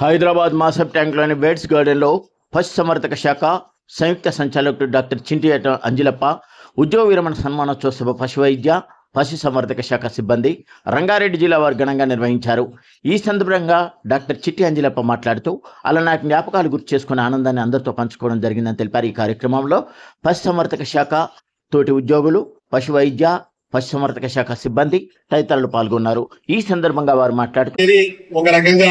హైదరాబాద్ మాసబ్ ట్యాంక్లోని బేడ్స్ గార్డెన్లో పశుసంవర్ధక శాఖ సంయుక్త సంచాలకుడు డాక్టర్ చింటియట అంజిలప్ప ఉద్యోగ విరమణ సన్మానోత్సవ సభ పశు పశు సంవర్ధక శాఖ సిబ్బంది రంగారెడ్డి జిల్లా వారు ఘనంగా నిర్వహించారు. ఈ సందర్భంగా డాక్టర్ చిట్టి అంజిలప్ప మాట్లాడుతూ అలా నాకు జ్ఞాపకాలు గుర్తు చేసుకునే ఆనందాన్ని అందరితో పంచుకోవడం జరిగిందని తెలిపారు. ఈ కార్యక్రమంలో పశు సంవర్ధక శాఖ తోటి ఉద్యోగులు పశు పశుసంవర్ధక శాఖ సిబ్బంది తదితరులు పాల్గొన్నారు. ఈ సందర్భంగా వారు మాట్లాడుతూ ఒక రకంగా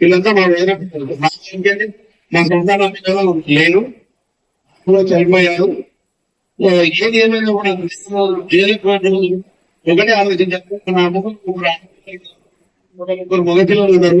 వీళ్ళంతా మా ఏంటంటే మా సంతానం లేను చనిపోయారు. ఏది ఏమైనా కూడా ఒకటే ఆలోచించారు ముగ్గురు మగ పిల్లలు ఉన్నారు.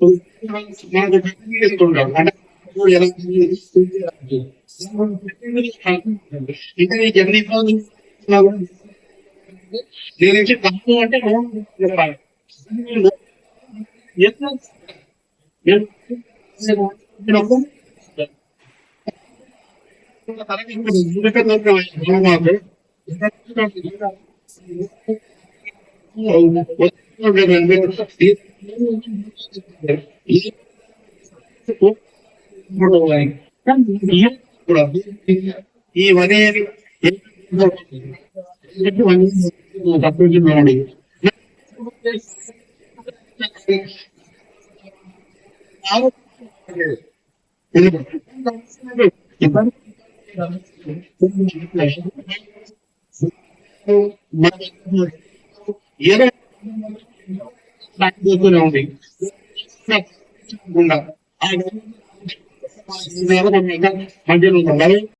చాలా దగ్గర మాటది ఆంగ్లేయులు అంత మంచిది ఇంకా ఎన్ని ఇబ్బందులు ఉన్నా కూడా దీని నుంచి తప్పు అంటే మనం చెప్పాలి ఎట్లా? నేను- నేను ఒక్క- తనకి ఇంకా ఎందుకంటే నాకు మాకు ఈ వనే తప్పించుకోండి పోతూనే ఉంది మధ్యలో ఉండాలి